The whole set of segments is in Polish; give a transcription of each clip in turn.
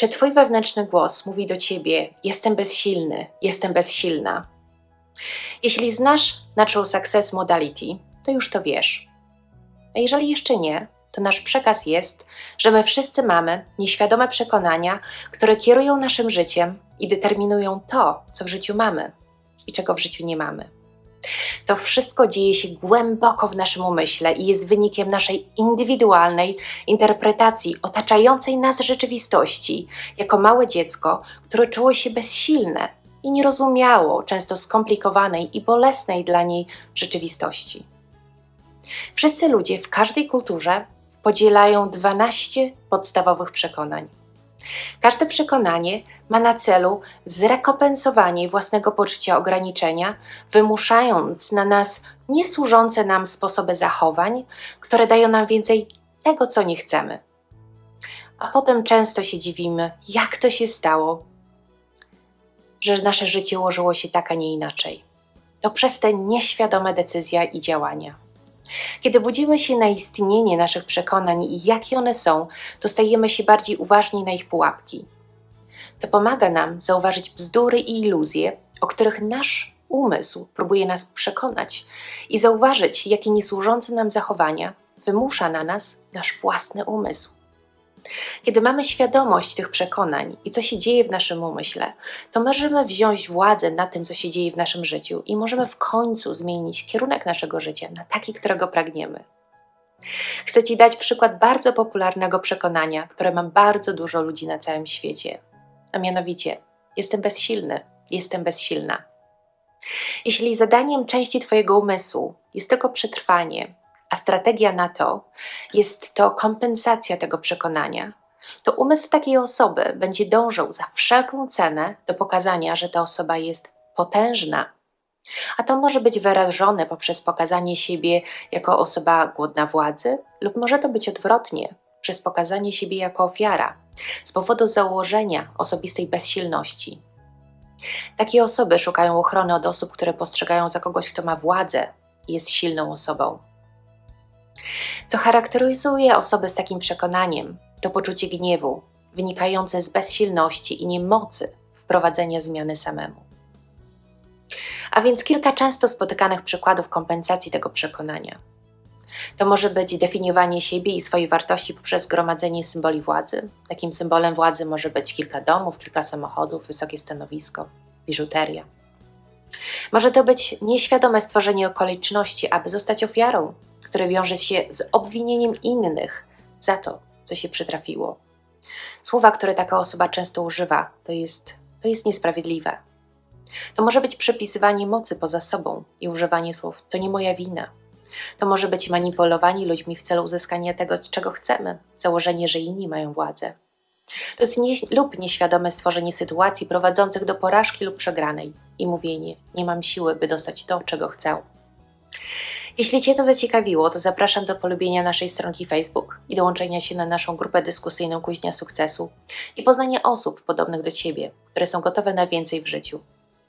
Czy Twój wewnętrzny głos mówi do Ciebie: Jestem bezsilny, jestem bezsilna? Jeśli znasz Natural Success Modality, to już to wiesz. A jeżeli jeszcze nie, to nasz przekaz jest, że my wszyscy mamy nieświadome przekonania, które kierują naszym życiem i determinują to, co w życiu mamy i czego w życiu nie mamy. To wszystko dzieje się głęboko w naszym umyśle i jest wynikiem naszej indywidualnej interpretacji otaczającej nas rzeczywistości jako małe dziecko, które czuło się bezsilne i nie rozumiało często skomplikowanej i bolesnej dla niej rzeczywistości. Wszyscy ludzie w każdej kulturze podzielają 12 podstawowych przekonań. Każde przekonanie ma na celu zrekompensowanie własnego poczucia ograniczenia, wymuszając na nas niesłużące nam sposoby zachowań, które dają nam więcej tego, co nie chcemy. A potem często się dziwimy, jak to się stało, że nasze życie ułożyło się tak, a nie inaczej. To przez te nieświadome decyzje i działania. Kiedy budzimy się na istnienie naszych przekonań i jakie one są, to stajemy się bardziej uważni na ich pułapki. To pomaga nam zauważyć bzdury i iluzje, o których nasz umysł próbuje nas przekonać i zauważyć, jakie niesłużące nam zachowania wymusza na nas nasz własny umysł. Kiedy mamy świadomość tych przekonań i co się dzieje w naszym umyśle, to możemy wziąć władzę nad tym, co się dzieje w naszym życiu i możemy w końcu zmienić kierunek naszego życia na taki, którego pragniemy. Chcę Ci dać przykład bardzo popularnego przekonania, które ma bardzo dużo ludzi na całym świecie. A mianowicie, jestem bezsilny, jestem bezsilna. Jeśli zadaniem części Twojego umysłu jest tylko przetrwanie, a strategia na to jest to kompensacja tego przekonania, to umysł takiej osoby będzie dążył za wszelką cenę do pokazania, że ta osoba jest potężna. A to może być wyrażone poprzez pokazanie siebie jako osoba głodna władzy, lub może to być odwrotnie, przez pokazanie siebie jako ofiara, z powodu założenia osobistej bezsilności. Takie osoby szukają ochrony od osób, które postrzegają za kogoś, kto ma władzę i jest silną osobą. Co charakteryzuje osoby z takim przekonaniem, to poczucie gniewu, wynikające z bezsilności i niemocy wprowadzenia zmiany samemu. A więc kilka często spotykanych przykładów kompensacji tego przekonania. To może być definiowanie siebie i swojej wartości poprzez gromadzenie symboli władzy. Takim symbolem władzy może być kilka domów, kilka samochodów, wysokie stanowisko, biżuteria. Może to być nieświadome stworzenie okoliczności, aby zostać ofiarą, które wiąże się z obwinieniem innych za to, co się przytrafiło. Słowa, które taka osoba często używa, to jest, to jest niesprawiedliwe. To może być przepisywanie mocy poza sobą i używanie słów to nie moja wina. To może być manipulowanie ludźmi w celu uzyskania tego, czego chcemy, założenie, że inni mają władzę. To nie, lub nieświadome stworzenie sytuacji prowadzących do porażki lub przegranej i mówienie: Nie mam siły, by dostać to, czego chcę. Jeśli Cię to zaciekawiło, to zapraszam do polubienia naszej stronki Facebook i dołączenia się na naszą grupę dyskusyjną Kuźnia Sukcesu i poznania osób podobnych do Ciebie, które są gotowe na więcej w życiu.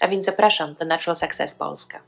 A więc zapraszam do Natural Success Polska.